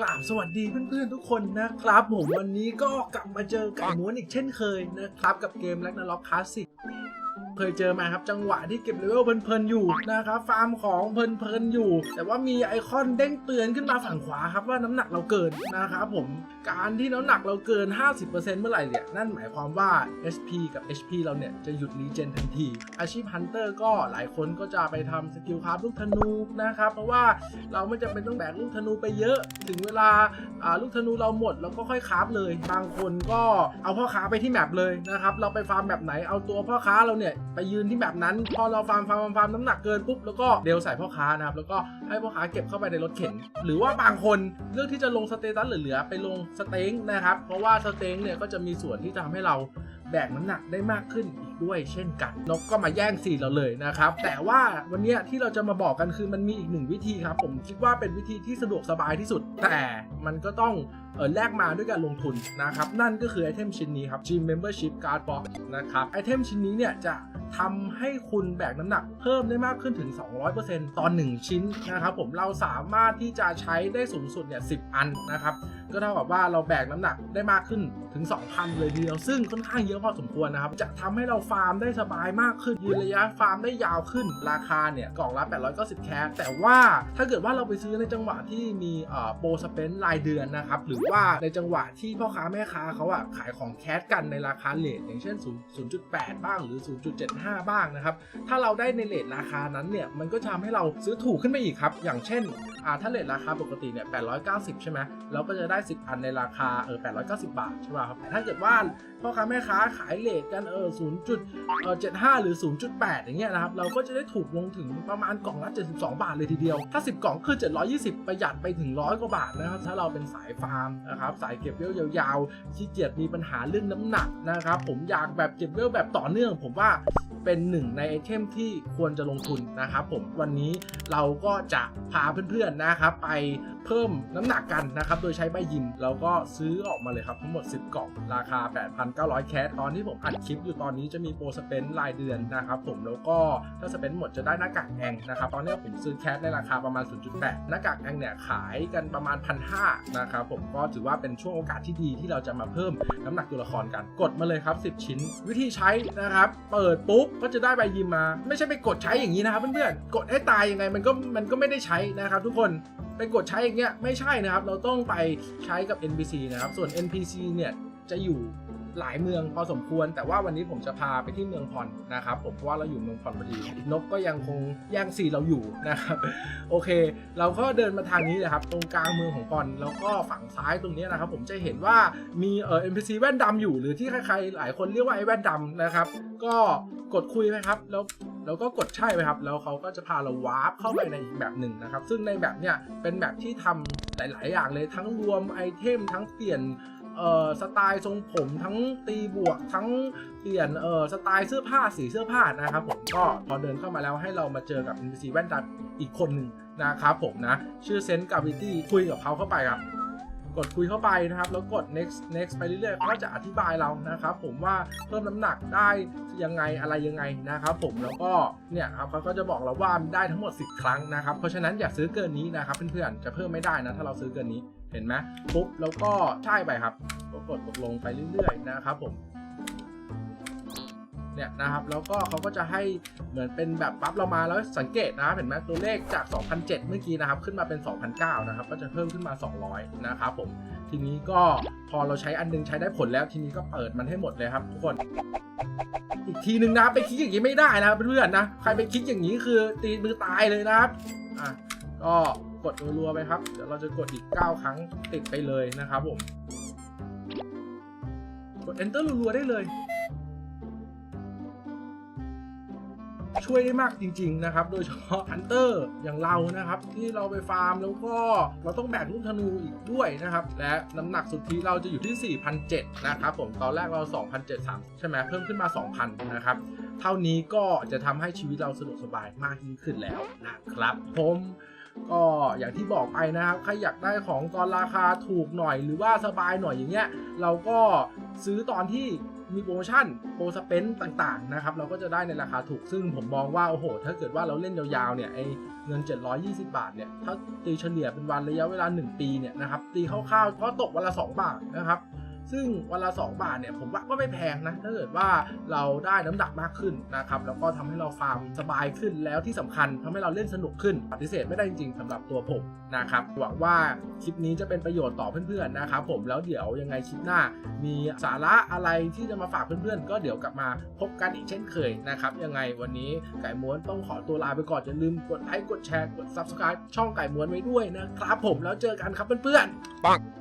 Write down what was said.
กราบสวัสดีเพื่อนๆทุกคนนะครับผมวันนี้ก็กลับมาเจอไก่ม้วนอีกเช่นเคยนะครับ กับเกมแลกนาล็อกคลาสสิก เคยเจอมาครับ จังหวะที่เก็บเลเวลเพลินๆอยู่นะครับฟาร์มของเพลินๆอยู่ แต่ว่ามีไอคอนเด้งเตือนขึ้นมาฝั่งขวาครับว่าน้ำหนักเราเกินนะครับผมการที่น้ำหนักเราเกิน 50%เมื่อไหร่เนี่ยนั่นหมายความว่า SP กับ HP เราเนี่ยจะหยุดรีเจนทันที อาชีพฮันเตอร์ก็หลายคนก็จะไปทำสกิลคราฟลูกธนูนะครับเพราะว่าเราไม่จำเป็นต้องแบกลูกธนูไปเยอะ ถึงเวลาอ่าลูกธนูเราหมดเราก็ค่อยคราฟเลย บางคนก็เอาพ่อค้าไปที่แมปเลยนะครับเราไปฟาร์มแบบไหนเอาตัวพ่อค้าเราเนี่ยไปยืนที่แบบนั้น พอเราฟาร์มฟาร์มฟาร์มน้ำหนักเกินปุ๊บแล้วก็เดลใส่พ่อค้านะครับแล้วก็ให้พ่อค้าเก็บเข้าไปในรถเข็น หรือว่าบางคนเลือกที่จะลงสเตตัสเหลือๆไปลงสเต็งนะครับ เพราะว่าสเต็งเนี่ยก็จะมีส่วนที่จะทำให้เราแบกน้ำหนักได้มากขึ้นอีกด้วยเช่นกัน นกก็มาแย่งซีเราเลยนะครับ แต่ว่าวันนี้ที่เราจะมาบอกกันคือมันมีอีกหนึ่งวิธีครับ ผมคิดว่าเป็นวิธีที่สะดวกสบายที่สุด แต่มันก็ต้องเออแลกมาด้วยการลงทุนนะครับ นั่นก็คือไอเทมชิ้นนี้ครับ Gym Membership Card Box นะครับไอเทมชิ้นนี้เนี่ยจะ ทำให้คุณแบกน้ำหนักเพิ่มได้มากขึ้นถึง 200%ตอน1ชิ้นนะครับผมเราสามารถที่จะใช้ได้สูงสุดเนี่ย10อันนะครับก็เท่ากับว่าเราแบกน้ำหนักได้มากขึ้นถึง 2,000 เลยทีเดียว ซึ่งค่อนข้างเยอะพอสมควรนะครับ จะทำให้เราฟาร์มได้สบายมากขึ้นยืนระยะฟาร์มได้ยาวขึ้น ราคาเนี่ยกล่องละ 890 แคสแต่ว่าถ้าเกิดว่าเราไปซื้อในจังหวะที่มีโปรสเปนรายเดือนนะครับหรือว่าในจังหวะที่พ่อค้าแม่ค้าเขาอะขายของแคสกันในราคาเลทอย่างเช่น0 0.8บ้างหรือ 0.75บ้างนะครับ ถ้าเราได้ในเลทราคานั้นเนี่ย มันก็จะทำให้เราซื้อถูกขึ้นไปอีกครับ อย่างเช่นอ่าถ้าเลทราคาปกติเนี่ย 890 ใช่ไหมเราก็จะได้ 10 อันในราคาเออ890 บาทใช่ป่ะครับแต่ถ้าเกิดว่าพ่อค้าแม่ค้าขายเลทกันเออ0.75 หรือ 0.8 อย่างเงี้ยนะครับ เราก็จะได้ถูกลงถึงประมาณกล่องละ 72 บาทเลยทีเดียว ถ้า 10 กล่องคือ 720 ประหยัดไปถึง 100 กว่าบาทนะครับ ถ้าเราเป็นสายฟาร์มนะครับสายเก็บเวลยาวๆขี้เกียจมีปัญหาเรื่องน้ำหนักนะครับ ผมอยากแบบเก็บเวลแบบต่อเนื่อง ผมว่า เป็นหนึ่งในไอเทมที่ควรจะลงทุนนะครับผมวันนี้เราก็จะพาเพื่อนๆนะครับไป พิ่มน้ำหนักกันนะครับ โดยใช้ใบยิมเราก็ซื้อออกมาเลยครับ ทั้งหมด 10 กล่อง ราคา 8,900 แคสตอนที่ผมอัดคลิปอยู่ตอนนี้จะมีโปรสเปนรายเดือนนะครับผมแล้วก็ถ้าสเปนหมดจะได้หน้ากากแองนะครับตอนนี้ผมซื้อแคสในราคาประมาณ 0.8 หน้ากากแองเนี่ยขายกันประมาณ 1,500นะครับผมก็ถือว่าเป็นช่วงโอกาสที่ดีที่เราจะมาเพิ่มน้ำหนักตัวละครกัน กดมาเลยครับ 10 ชิ้น วิธีใช้นะครับ เปิดปุ๊บก็จะได้ใบยิมมา ไม่ใช่ไปกดใช้อย่างนี้นะครับเพื่อนๆกดให้ตายยังไงมันก็มันก็ไม่ได้ใช้นะครับทุกคน ไปกดใช้อย่างเงี้ยไม่ใช่นะครับ เราต้องไปใช้กับ NPC นะครับ ส่วน NPC เนี่ยจะอยู่หลายเมืองพอสมควร แต่ว่าวันนี้ผมจะพาไปที่เมืองพอนนะครับ ผมเพราะว่าเราอยู่เมืองพอนพอดี นกก็ยังคงแย่งซีเราอยู่นะครับ โอเค เราก็เดินมาทางนี้เลยครับ ตรงกลางเมืองของพอนแล้วก็ฝั่งซ้ายตรงนี้นะครับ ผมจะเห็นว่ามีเอ่อ NPC แว่นดำอยู่หรือที่ใครๆหลายคนเรียกว่าไอ้แว่นดำนะครับ ก็กดคุยไปครับ แล้ว แล้วก็กดใช่ไปครับ แล้วเขาก็จะพาเราวาร์ปเข้าไปในอีกแบบหนึ่งนะครับ ซึ่งในแบบเนี้ยเป็นแบบที่ทำหลาย ๆ อย่างเลยทั้งรวมไอเทมทั้งเปลี่ยนเอ่อสไตล์ทรงผมทั้งตีบวกทั้งเปลี่ยนเอ่อสไตล์เสื้อผ้าสีเสื้อผ้านะครับผมก็พอเดินเข้ามาแล้วให้เรามาเจอกับ NPC แว่นดำอีกคนหนึ่งนะครับผมนะ ชื่อเซนต์กาวิตี้คุยกับเขาเข้าไปครับ กดคุยเข้าไปนะครับ แล้วกด next next ไปเรื่อยๆเขาก็จะอธิบายเรานะครับ ผมว่าเพิ่มน้ำหนักได้ยังไงอะไรยังไงนะครับ ผมแล้วก็เนี่ยครับเขาก็จะบอกเราว่าได้ทั้งหมด 10 ครั้งนะครับ เพราะฉะนั้นอย่าซื้อเกินนี้นะครับเพื่อนๆจะเพิ่มไม่ได้นะถ้าเราซื้อเกินนี้เห็นไหมปุ๊บแล้วก็ใช่ไปครับก็กดตกลงไปเรื่อยๆนะครับผม เนี่ยนะครับแล้วก็เขาก็จะให้เหมือนเป็นแบบปั๊บเรามาแล้วสังเกตนะครับเห็นไหมตัวเลขจาก 2007 เมื่อกี้นะครับขึ้นมาเป็น 2009 นะครับก็จะเพิ่มขึ้นมา 200 นะครับผมทีนี้ก็พอเราใช้อันนึงใช้ได้ผลแล้วทีนี้ก็เปิดมันให้หมดเลยครับทุกคนอีกทีนึงนะไปคลิกอย่างนี้ไม่ได้นะครับเพื่อนๆนะใครไปคลิกอย่างนี้คือตีมือตายเลยนะครับอะก็กดรัวๆไปครับเดี๋ยวเราจะกดอีก 9 ครั้งติดไปเลยนะครับผมกด enter รัวๆได้เลย ช่วยได้มากจริง ๆ นะครับ โดยเฉพาะฮันเตอร์อย่างเรานะครับ ที่เราไปฟาร์มแล้วก็เราต้องแบกลูกธนูอีกด้วยนะครับ และน้ำหนักสุทธิเราจะอยู่ที่ 4,007นะครับผมตอนแรกเรา2,073ใช่ไหมเพิ่มขึ้นมา 2,000นะครับเท่านี้ก็จะทำให้ชีวิตเราสะดวกสบายมากยิ่งขึ้นแล้วนะครับ ผมก็อย่างที่บอกไปนะครับใครอยากได้ของตอนราคาถูกหน่อยหรือว่าสบายหน่อยอย่างเงี้ย เราก็ซื้อตอนที่ มีโปรโมชั่นโปรสเปนต่างๆนะครับเราก็จะได้ในราคาถูกซึ่งผมมองว่าโอ้โห ถ้าเกิดว่าเราเล่นยาวๆเนี่ยไอเงิน 720 บาทเนี่ยถ้าตีเฉลี่ยเป็นวันระยะเวลา 1 ปีเนี่ยนะครับตีคร่าวๆก็ตกวันละ 2 บาทนะครับ ซึ่งวันละ2บาทเนี่ยผมว่าก็ไม่แพงนะถ้าเกิดว่าเราได้น้ำหนักมากขึ้นนะครับแล้วก็ทำให้เราฟาร์มสบายขึ้นแล้วที่สำคัญทำให้เราเล่นสนุกขึ้นปฏิเสธไม่ได้จริงๆสำหรับตัวผมนะครับหวังว่าคลิปนี้จะเป็นประโยชน์ต่อเพื่อนๆนะครับผมแล้วเดี๋ยวยังไงคลิปหน้า มีสาระอะไรที่จะมาฝากเพื่อนๆ ก็เดี๋ยวกลับมาพบกันอีกเช่นเคยนะครับยังไงวันนี้ไก่ม้วนต้องขอตัวลาไปก่อนอย่าลืมกดไลค์กดแชร์กด subscribe ช่องไก่ม้วนไว้ด้วยนะครับผมแล้วเจอกันครับเพื่อนๆ